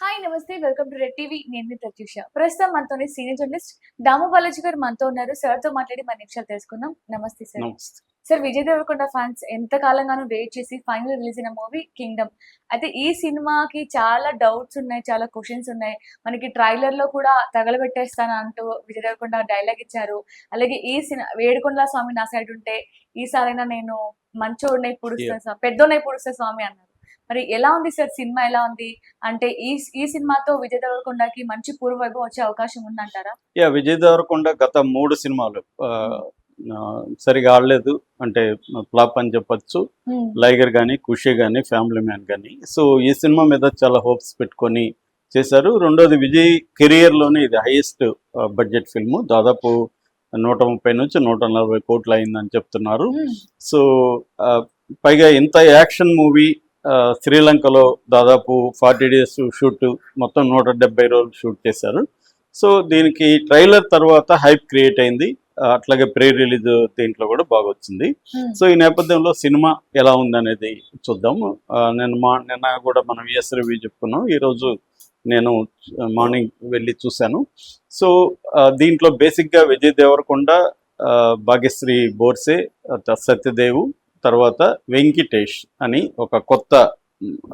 Hi నమస్తే welcome to red TV. నేను మీ ప్రత్యూష. ప్రస్తుతం మనతోని సీనియర్ జర్నలిస్ట్ దాము బాలాజీ గారు మనతో ఉన్నారు. సార్తో మాట్లాడి మన నిమిషాలు తెలుసుకుందాం. నమస్తే sir. Sir Vijay Deverakonda fans ఎంత కాలంగానూ వెయిట్ చేసి ఫైనల్ రిలీజ్ అయిన మూవీ కింగ్డమ్ అయితే ఈ సినిమాకి చాలా డౌట్స్ ఉన్నాయి చాలా క్వశ్చన్స్ ఉన్నాయి. మనకి ట్రైలర్లో కూడా తగలబెట్టేస్తాను అంటూ విజయ్ దేవరకొండ డైలాగ్ ఇచ్చారు. అలాగే ఈ సినిమా వేడుకొండల స్వామి నా సైడ్ ఉంటే ఈసారైనా నేను మంచోడినై పుడుస్తా పెద్దోడినై పుడుస్తా స్వామి అన్నారు. మరి ఎలా ఉంది సార్ సినిమా? ఎలా ఉంది? అంటే ఈ ఈ సినిమాతో విజయ్ దేవరకొండకి మంచి పూర్వవైభవం వచ్చే అవకాశం ఉందంటారా? యా విజయ్ దేవరకొండ గత మూడు సినిమాలు సరిగా ఆడలేదు. అంటే ఫ్లాప్ అని చెప్పొచ్చు. లైగర్ కానీ ఖుషి కానీ ఫ్యామిలీ మ్యాన్ కానీ సో ఈ సినిమా మీద చాలా హోప్స్ పెట్టుకొని చేశారు. రెండోది విజయ్ కెరియర్లోనే ఇది హైయెస్ట్ బడ్జెట్ ఫిల్మ్. దాదాపు నూట ముప్పై నుంచి నూట నలభై కోట్లు అయిందని చెప్తున్నారు. సో పైగా ఇంత యాక్షన్ మూవీ శ్రీలంకలో దాదాపు ఫార్టీ డేస్ షూట్ మొత్తం నూట డెబ్బై రోజులు షూట్ చేశారు. సో దీనికి ట్రైలర్ తర్వాత హైప్ క్రియేట్ అయింది. అట్లాగే ప్రీ రిలీజ్ దీంట్లో కూడా బాగా వచ్చింది. సో ఈ నేపథ్యంలో సినిమా ఎలా ఉందనేది చూద్దాం ఆ, నేను మా నిన్న కూడా మనం విఎస్ రివ్యూ చెప్పుకున్నాం. ఈరోజు నేను మార్నింగ్ వెళ్ళి చూశాను. సో దీంట్లో బేసిక్గా విజయ్ దేవరకొండ భాగ్యశ్రీ బోర్సే సత్యదేవు తర్వాత వెంకటేష్ అని ఒక కొత్త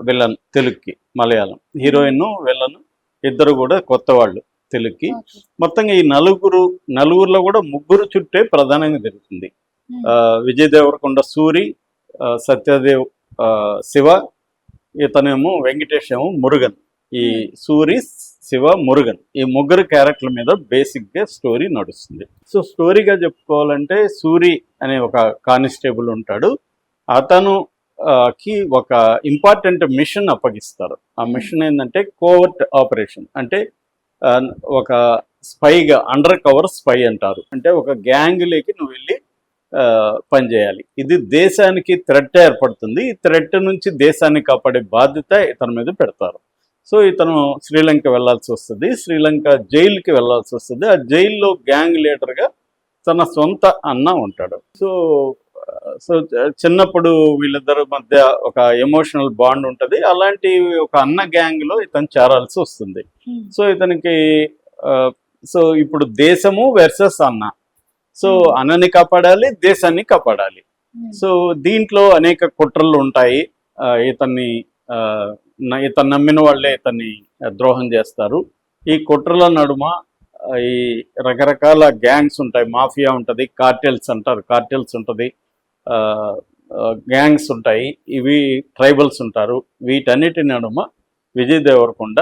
విలన్ తెలుగుకి మలయాళం. హీరోయిన్ విలన్ ఇద్దరు కూడా కొత్త వాళ్ళు తెలుగుకి మొత్తంగా ఈ నలుగురు నలుగురిలో కూడా ముగ్గురు చుట్టే ప్రధానంగా జరుగుతుంది. ఆ, విజయ్ దేవరకొండ సూరి సత్యదేవ్ శివ ఇతనేమో వెంకటేష్ ఏమో మురుగన్. ఈ సూరి శివ మురుగన్. ఈ ముగ్గురు క్యారెక్టర్ల మీద బేసిక్గా స్టోరీ నడుస్తుంది. సో స్టోరీగా చెప్పుకోవాలంటే సూరి అనే ఒక కానిస్టేబుల్ ఉంటాడు. అతను కి ఒక ఇంపార్టెంట్ మిషన్ అప్పగిస్తారు. ఆ మిషన్ ఏంటంటే కోవర్ట్ ఆపరేషన్. అంటే ఒక స్పైగా అండర్ కవర్ స్పై అంటారు. అంటే ఒక గ్యాంగ్లోకి నువ్వు వెళ్ళి పనిచేయాలి ఇది దేశానికి థ్రెట్ ఏర్పడుతుంది. ఈ థ్రెట్ నుంచి దేశాన్ని కాపాడే బాధ్యత ఇతని మీద పెడతారు. సో ఇతను శ్రీలంక వెళ్ళాల్సి వస్తుంది. శ్రీలంక జైలుకి వెళ్ళాల్సి వస్తుంది. ఆ జైల్లో గ్యాంగ్ లీడర్గా తన సొంత అన్న ఉంటాడు. సో సో చిన్నప్పుడు వీళ్ళిద్దరి మధ్య ఒక ఎమోషనల్ బాండ్ ఉంటుంది. అలాంటి ఒక అన్న గ్యాంగ్లో ఇతను చేరాల్సి వస్తుంది. సో ఇతనికి సో ఇప్పుడు దేశము వెర్సెస్ అన్న. So Hmm. అన్నని కాపాడాలి దేశాన్ని కాపాడాలి. సో దీంట్లో అనేక కుట్రలు ఉంటాయి. ఇతన్ని ఇతను నమ్మిన వాళ్ళే ఇతన్ని ద్రోహం చేస్తారు. ఈ కుట్రల నడుమ ఈ రకరకాల గ్యాంగ్స్ ఉంటాయి. మాఫియా ఉంటుంది కార్టెల్స్ అంటారు. కార్టెల్స్ ఉంటుంది గ్యాంగ్స్ ఉంటాయి. ఇవి ట్రైబల్స్ ఉంటారు. వీటన్నిటి నడుమ విజయ్ దేవరకొండ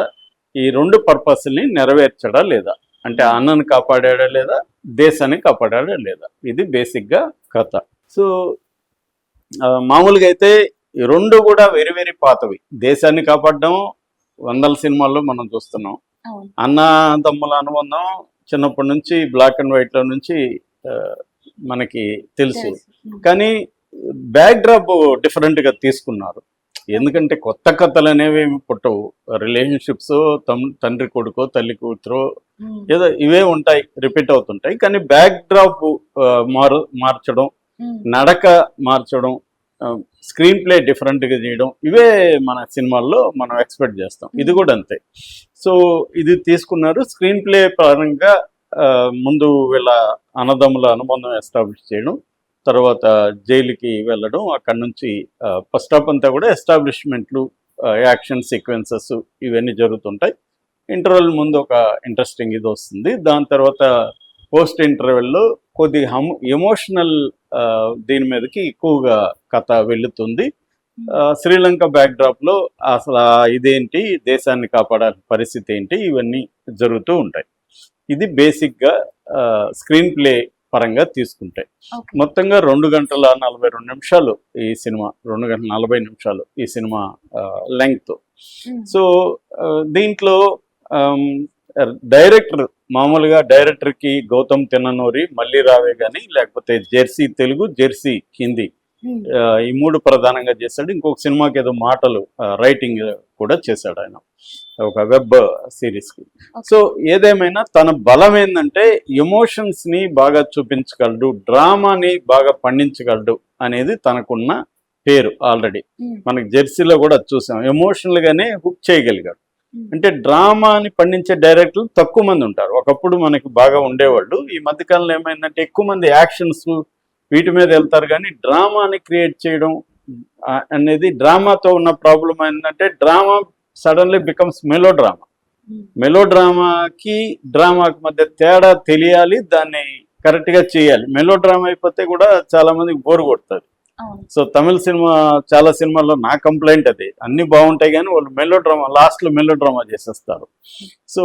ఈ రెండు పర్పస్ని నెరవేర్చడా లేదా? అంటే అన్నను కాపాడాడా లేదా? దేశాన్ని కాపాడాడా లేదా? ఇది బేసిక్గా కథ. సో మామూలుగా అయితే ఈ రెండు కూడా వెరీ వెరీ పాతవి. దేశాన్ని కాపాడడం వందల సినిమాల్లో మనం చూస్తున్నాం. అన్న తమ్ముల అనుబంధం చిన్నప్పటి నుంచి బ్లాక్ అండ్ వైట్లో నుంచి మనకి తెలుసు. కానీ బ్యాక్ డ్రాప్ డిఫరెంట్గా తీసుకున్నారు. ఎందుకంటే కొత్త కథలు అనేవి ఏమి పుట్టవు. రిలేషన్షిప్స్ తండ్రి కొడుకో తల్లి కూతురో. ఏదో ఇవే ఉంటాయి రిపీట్ అవుతుంటాయి. కానీ బ్యాక్ డ్రాప్ మారు మార్చడం. నడక మార్చడం స్క్రీన్ ప్లే డిఫరెంట్గా చేయడం ఇవే మన సినిమాల్లో మనం ఎక్స్పెక్ట్ చేస్తాం. ఇది కూడా అంతే. సో ఇది తీసుకున్నారు. స్క్రీన్ ప్లే పరంగా ముందు వీళ్ళ అన్నదమ్ముల అనుబంధం ఎస్టాబ్లిష్ చేయడం తర్వాత జైలుకి వెళ్ళడం అక్కడ నుంచి ఫస్ట్ హాఫ్ అంతా కూడా ఎస్టాబ్లిష్మెంట్లు యాక్షన్ సీక్వెన్సెస్ ఇవన్నీ జరుగుతుంటాయి. ఇంటర్వెల్ ముందు ఒక ఇంట్రెస్టింగ్ ఇది వస్తుంది. దాని తర్వాత పోస్ట్ ఇంటర్వెల్లో కొద్ది హమ్ ఎమోషనల్ దీని మీదకి ఎక్కువగా కథ వెళుతుంది శ్రీలంక బ్యాక్డ్రాప్లో అసలు ఇదేంటి దేశాన్ని కాపాడాల్సిన పరిస్థితి ఏంటి ఇవన్నీ జరుగుతూ ఉంటాయి ఇది బేసిక్గా స్క్రీన్ ప్లే పరంగా తీసుకుంటాయి. మొత్తంగా రెండు గంటల నలభై రెండు నిమిషాలు ఈ సినిమా రెండు గంటల నలభై నిమిషాలు ఈ సినిమా లెంగ్త్ ఉమ్. సో దీంట్లో డైరెక్టర్ మామూలుగా డైరెక్టర్కి గౌతమ్ తిన్ననూరి మళ్ళీ రావే కానీ లేకపోతే జెర్సీ తెలుగు జెర్సీ హిందీ. ఈ మూడు ప్రధానంగా చేశాడు. ఇంకొక సినిమాకి ఏదో మాటలు రైటింగ్ కూడా చేశాడు ఆయన. ఒక వెబ్ సిరీస్కి సో ఏదేమైనా తన బలం ఏంటంటే ఎమోషన్స్ని బాగా చూపించగలడు డ్రామాని బాగా పండించగలడు అనేది తనకున్న పేరు ఆల్రెడీ. మనకి జెర్సీలో కూడా చూసాం. ఎమోషనల్ గానే హుక్ చేయగలిగాడు. అంటే డ్రామాని పండించే డైరెక్టర్లు తక్కువ మంది ఉంటారు. ఒకప్పుడు మనకి బాగా ఉండేవాళ్ళు. ఈ మధ్యకాలంలో ఏమైందంటే ఎక్కువ మంది యాక్షన్స్ వీటి మీద వెళ్తారు కానీ డ్రామాని క్రియేట్ చేయడం అనేది డ్రామాతో ఉన్న ప్రాబ్లం ఏంటంటే drama suddenly becomes melodrama మెలో డ్రామాకి డ్రామాకి మధ్య తేడా తెలియాలి దాన్ని కరెక్ట్గా చేయాలి. మెలో డ్రామా అయిపోతే కూడా చాలా మందికి బోర్ కొడుతుంది. సో తమిళ సినిమా చాలా సినిమాల్లో నా కంప్లైంట్ అది. అన్ని బాగుంటాయి కానీ వాళ్ళు మెలో డ్రామా లాస్ట్లో మెలో డ్రామా చేసేస్తారు. సో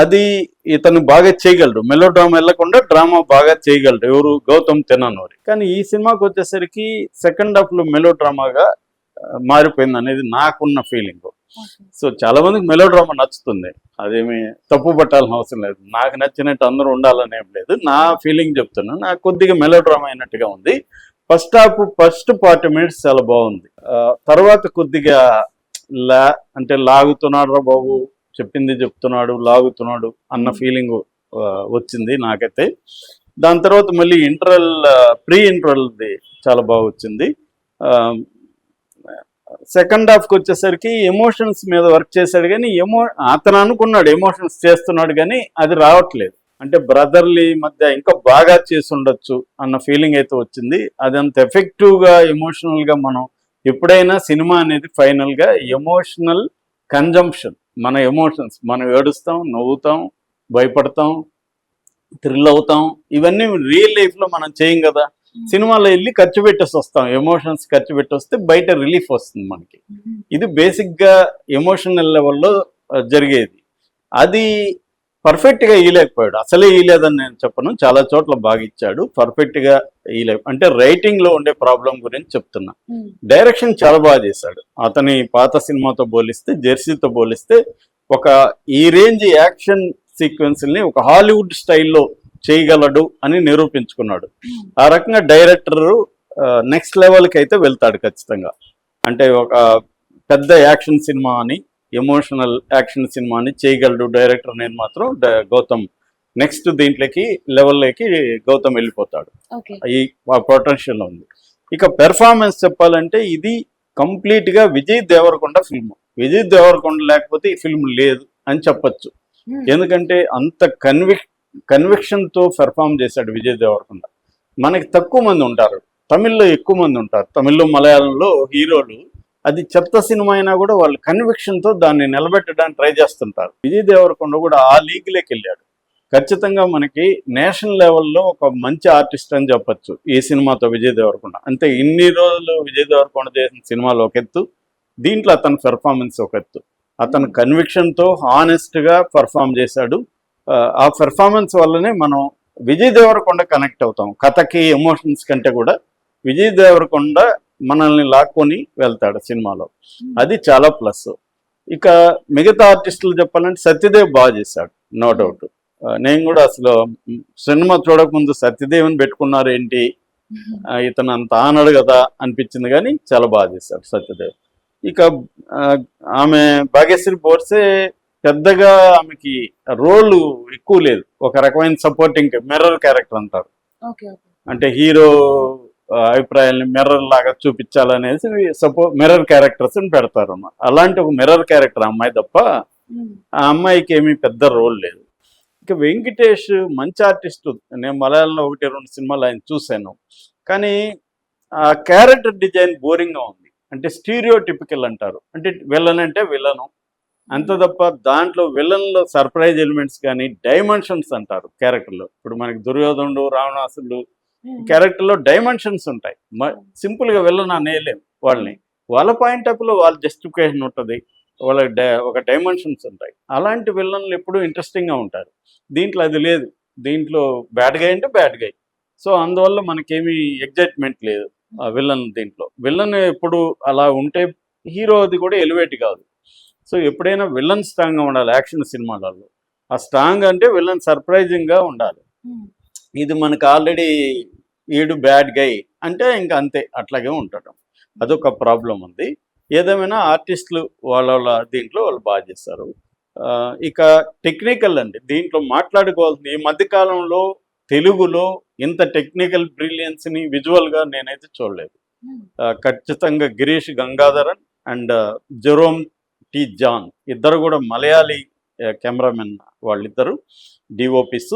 అది ఇతను బాగా చేయగలడు. మెలో డ్రామా వెళ్ళకుండా డ్రామా బాగా చేయగలడు. ఎవరు? గౌతమ్ తెనానోరి. కానీ ఈ సినిమాకి వచ్చేసరికి సెకండ్ హాఫ్లో మెలో డ్రామాగా మారిపోయింది అనేది నాకున్న ఫీలింగ్. సో చాలా మందికి మెలో డ్రామా నచ్చుతుంది. అదేమి తప్పు పట్టాల్సిన అవసరం లేదు. నాకు నచ్చినట్టు అందరూ ఉండాలని ఏం లేదు. నా ఫీలింగ్ చెప్తున్నా నాకు కొద్దిగా మెలో డ్రామా అయినట్టుగా ఉంది. First half first forty minutes చాలా బాగుంది. తర్వాత కొద్దిగా లా అంటే లాగుతున్నాడు రా బాబు చెప్పింది చెప్తున్నాడు లాగుతున్నాడు అన్న ఫీలింగ్ వచ్చింది నాకైతే. దాని తర్వాత మళ్ళీ ఇంటరల్ ప్రీ ఇంటరల్ది చాలా బాగా వచ్చింది. సెకండ్ హాఫ్కి వచ్చేసరికి ఎమోషన్స్ మీద వర్క్ చేశాడు కానీ ఎమో అతను అనుకున్నాడు ఎమోషన్స్ చేస్తున్నాడు కానీ అది రావట్లేదు. అంటే బ్రదర్లీ మధ్య ఇంకా బాగా చేసి ఉండొచ్చు అన్న ఫీలింగ్ అయితే వచ్చింది. అది అంత ఎఫెక్టివ్గా ఎమోషనల్గా మనం ఎప్పుడైనా సినిమా అనేది ఫైనల్గా ఎమోషనల్ కన్జంప్షన్ మన ఎమోషన్స్ మనం ఏడుస్తాం నవ్వుతాం భయపడతాం థ్రిల్ అవుతాం ఇవన్నీ రియల్ లైఫ్లో మనం చేయం కదా. సినిమాలో వెళ్ళి ఖర్చు పెట్టేసి వస్తాం. ఎమోషన్స్ ఖర్చు పెట్టి వస్తే బయట రిలీఫ్ వస్తుంది మనకి. ఇది బేసిక్గా ఎమోషనల్ లెవెల్లో జరిగేది. అది పర్ఫెక్ట్గా ఇయలేకపోయాడు అసలే ఇయలేదని నేను చెప్పను. చాలా చోట్ల బాగా ఇచ్చాడు. పర్ఫెక్ట్గా ఇయలే అంటే రైటింగ్లో ఉండే ప్రాబ్లం గురించి చెప్తున్నా. డైరెక్షన్ చాలా బాగా చేశాడు. అతని పాత సినిమాతో పోలిస్తే జెర్సీతో పోలిస్తే ఒక ఈ రేంజ్ యాక్షన్ సీక్వెన్స్ని ఒక హాలీవుడ్ స్టైల్లో చేయగలడు అని నిరూపించుకున్నాడు. ఆ రకంగా డైరెక్టర్ నెక్స్ట్ లెవెల్కి అయితే వెళ్తాడు ఖచ్చితంగా. అంటే ఒక పెద్ద యాక్షన్ సినిమా అని ఎమోషనల్ యాక్షన్ సినిమా అని చేయగలడు డైరెక్టర్ అనేది మాత్రం గౌతమ్. నెక్స్ట్ దీంట్లోకి లెవెల్లోకి గౌతమ్ వెళ్ళిపోతాడు. ఈ పొటెన్షియల్ ఉంది. ఇక పెర్ఫార్మెన్స్ చెప్పాలంటే ఇది కంప్లీట్గా విజయ్ దేవరకొండ ఫిల్మ్. విజయ్ దేవరకొండ లేకపోతే ఈ ఫిల్మ్ లేదు అని చెప్పొచ్చు. ఎందుకంటే అంత కన్విక్ కన్విక్షన్తో పెర్ఫామ్ చేశాడు విజయ్ దేవరకొండ. మనకి తక్కువ మంది ఉంటారు. తమిళ్ళో ఎక్కువ మంది ఉంటారు. తమిళ్ళో మలయాళంలో హీరోలు. అది చెత్త సినిమా అయినా కూడా వాళ్ళు కన్విక్షన్తో దాన్ని నిలబెట్టడానికి ట్రై చేస్తుంటారు. విజయ్ దేవరకొండ కూడా ఆ లీగ్లోకి వెళ్ళాడు ఖచ్చితంగా మనకి నేషనల్ లెవెల్లో ఒక మంచి ఆర్టిస్ట్ అని చెప్పొచ్చు ఈ సినిమాతో విజయ్ దేవరకొండ. అంటే ఇన్ని రోజులు విజయ్ దేవరకొండ చేసిన సినిమాలు ఒక ఎత్తు దీంట్లో అతని పెర్ఫార్మెన్స్ ఒక ఎత్తు. అతను కన్విక్షన్తో హానెస్ట్గా పర్ఫామ్ చేశాడు. ఆ, పెర్ఫార్మెన్స్ వల్లనే మనం విజయ్ దేవరకొండ కనెక్ట్ అవుతాం. కథకి ఎమోషన్స్ కంటే కూడా విజయ్ దేవరకొండ మనల్ని లాక్కొని వెళ్తాడు సినిమాలో. అది చాలా ప్లస్ ఇక మిగతా ఆర్టిస్టులు చెప్పాలంటే సత్యదేవ్ బాగా చేశాడు నో డౌట్ నేను కూడా అసలు సినిమా చూడకముందు సత్యదేవ్ని పెట్టుకున్నారు ఏంటి? ఆ, ఇతను అంత ఆనడు కదా అనిపించింది కానీ చాలా బాగా చేశాడు సత్యదేవ్. ఇక ఆమె భాగ్యశ్రీ బోర్సే పెద్దగా ఆమెకి రోల్ ఎక్కువ లేదు. ఒక రకమైన సపోర్టింగ్ మిర్రర్ క్యారెక్టర్ అంటారు. అంటే హీరో అభిప్రాయాల్ని మిర్రర్ లాగా చూపించాలనేసి సపో మిర్రర్ క్యారెక్టర్స్ పెడతారు అన్నమాట. అలాంటి ఒక మిర్రర్ క్యారెక్టర్ అమ్మాయి తప్ప ఆ అమ్మాయికి ఏమీ పెద్ద రోల్ లేదు. ఇక వెంకటేష్ మంచి ఆర్టిస్ట్. నేను మలయాళంలో ఒకటి రెండు సినిమాలు ఆయన చూశాను. కానీ ఆ క్యారెక్టర్ డిజైన్ బోరింగ్గా ఉంది. అంటే స్టీరియో టిపికల్ అంటారు. అంటే విలన్ అంటే విలను. అంత తప్ప దాంట్లో విలన్లో సర్ప్రైజ్ ఎలిమెంట్స్ కానీ డైమెన్షన్స్ అంటారు క్యారెక్టర్లో. ఇప్పుడు మనకి దుర్యోధనుడు రావణాసుడు క్యారెక్టర్లో డైమెన్షన్స్ ఉంటాయి. సింపుల్గా విలన్ అనేయలేం వాళ్ళని. వాళ్ళ పాయింట్ ఆఫ్లో వాళ్ళ జస్టిఫికేషన్ ఉంటుంది. వాళ్ళ ఒక డైమెన్షన్స్ ఉంటాయి. అలాంటి విలన్లు ఎప్పుడూ ఇంట్రెస్టింగ్గా ఉంటారు. దీంట్లో అది లేదు. దీంట్లో బ్యాడ్ గై అంటే బ్యాడ్ గై. సో అందువల్ల మనకేమీ ఎగ్జైట్మెంట్ లేదు ఆ విలన్ దీంట్లో. విలన్ ఎప్పుడు అలా ఉంటే హీరోది కూడా ఎలివేట్ కాదు. సో ఎప్పుడైనా విలన్ స్ట్రాంగ్గా ఉండాలి యాక్షన్ సినిమాలలో. ఆ స్ట్రాంగ్ అంటే విలన్ సర్ప్రైజింగ్గా ఉండాలి. ఇది మనకు ఆల్రెడీ ఈడు బ్యాడ్ గై అంటే ఇంకా అంతే అట్లాగే ఉంటాడు. అదొక ప్రాబ్లం ఉంది. ఏదేమైనా ఆర్టిస్టులు వాళ్ళ వాళ్ళ దీంట్లో వాళ్ళు బాగా చేస్తారు. ఇక టెక్నికల్ అండి. దీంట్లో మాట్లాడుకోవాల్సింది ఈ మధ్యకాలంలో తెలుగులో ఇంత టెక్నికల్ బ్రిలియన్స్ని విజువల్గా నేనైతే చూడలేదు. ఖచ్చితంగా Girish Gangadharan and Jerome T John ఇద్దరు కూడా మలయాళీ కెమెరామెన్ వాళ్ళిద్దరు డిఓపిస్.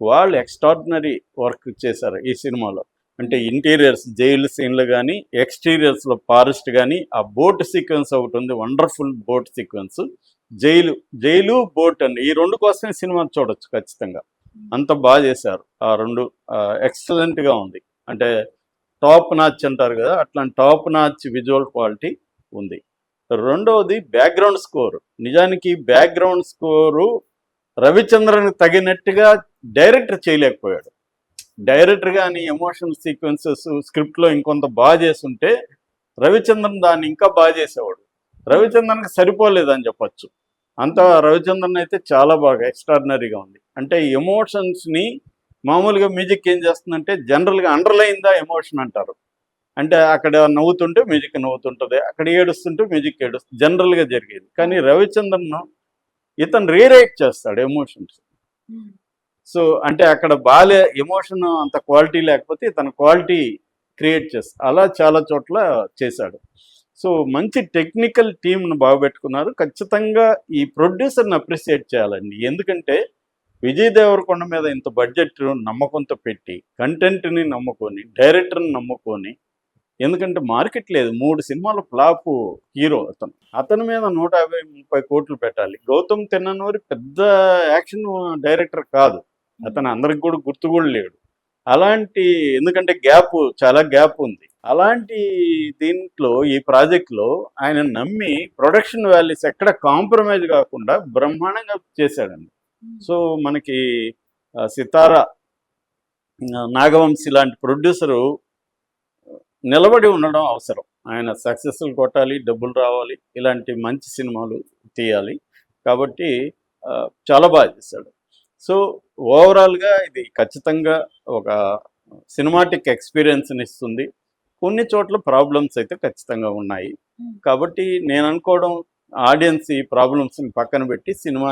వాళ్ళు ఎక్స్ట్రాడినరీ వర్క్ చేశారు ఈ సినిమాలో. అంటే ఇంటీరియర్స్ జైలు సీన్లు కానీ ఎక్స్టీరియర్స్లో ఫారెస్ట్ కానీ ఆ బోట్ సీక్వెన్స్ ఒకటి ఉంది wonderful boat sequence. Jail jail boat అండి ఈ రెండు కోసమే సినిమా చూడొచ్చు ఖచ్చితంగా. అంత బాగా చేశారు ఆ రెండు ఎక్సలెంట్గా ఉంది. అంటే టాప్ నాచ్ అంటారు కదా అట్లాంటి టాప్ నాచ్ విజువల్ క్వాలిటీ ఉంది. రెండవది బ్యాక్గ్రౌండ్ స్కోర్ నిజానికి బ్యాక్గ్రౌండ్ స్కోరు రవిచంద్రన్ తగినట్టుగా డైరెక్టర్ చేయలేకపోయాడు. డైరెక్టర్ కానీ ఎమోషనల్ సీక్వెన్సెస్ స్క్రిప్ట్లో ఇంకొంత బాగా చేస్తుంటే రవిచంద్రన్ దాన్ని ఇంకా బాగా చేసేవాడు. రవిచంద్రన్కి సరిపోలేదని చెప్పొచ్చు. అంత రవిచంద్రన్ అయితే చాలా బాగా ఎక్స్ట్రాడినరీగా ఉంది. అంటే ఎమోషన్స్ని మామూలుగా మ్యూజిక్ ఏం చేస్తుందంటే జనరల్గా అండర్లైన్ దా ఎమోషన్ అంటారు. అంటే అక్కడ నవ్వుతుంటే మ్యూజిక్ నవ్వుతుంటుంది అక్కడ ఏడుస్తుంటే మ్యూజిక్ ఏడుస్తుంది జనరల్గా జరిగేది. కానీ రవిచంద్రన్ ఇతను రీరైట్ చేస్తాడు ఎమోషన్స్. సో అంటే అక్కడ బాలే ఎమోషన్ అంత క్వాలిటీ లేకపోతే ఇతను క్వాలిటీ క్రియేట్ చేస్తాడు అలా చాలా చోట్ల చేశాడు. సో మంచి టెక్నికల్ టీంను బాగుపెట్టుకున్నారు. ఖచ్చితంగా ఈ ప్రొడ్యూసర్ని అప్రిసియేట్ చేయాలండి. ఎందుకంటే విజయ్ దేవరకొండ మీద ఇంత బడ్జెట్ నమ్మకంతో పెట్టి కంటెంట్ని నమ్ముకొని డైరెక్టర్ని నమ్ముకొని ఎందుకంటే మార్కెట్ లేదు. మూడు సినిమాలు ఫ్లాప్ హీరో అతను. అతని మీద నూట యాభై ముప్పై కోట్లు పెట్టాలి. గౌతమ్ తిన్ననూరి పెద్ద యాక్షన్ డైరెక్టర్ కాదు. అతను అందరికి కూడా గుర్తు కూడా లేడు. అలాంటి ఎందుకంటే గ్యాప్ చాలా గ్యాప్ ఉంది. అలాంటి దీంట్లో ఈ ప్రాజెక్ట్లో ఆయన నమ్మి ప్రొడక్షన్ వాల్యూస్ ఎక్కడ కాంప్రమైజ్ కాకుండా బ్రహ్మాండంగా చేశాడండి. సో మనకి సితారా నాగవంశి లాంటి ప్రొడ్యూసరు నిలబడి ఉండడం అవసరం. ఆయన సక్సెస్ఫుల్ కొట్టాలి డబ్బులు రావాలి ఇలాంటి మంచి సినిమాలు తీయాలి. కాబట్టి చాలా బాగా చేశాడు. సో ఓవరాల్గా ఇది ఖచ్చితంగా ఒక సినిమాటిక్ ఎక్స్పీరియన్స్ని ఇస్తుంది. కొన్ని చోట్ల ప్రాబ్లమ్స్ అయితే ఖచ్చితంగా ఉన్నాయి. కాబట్టి నేను అనుకోవడం ఆడియన్స్ ఈ ప్రాబ్లమ్స్ని పక్కన పెట్టి సినిమా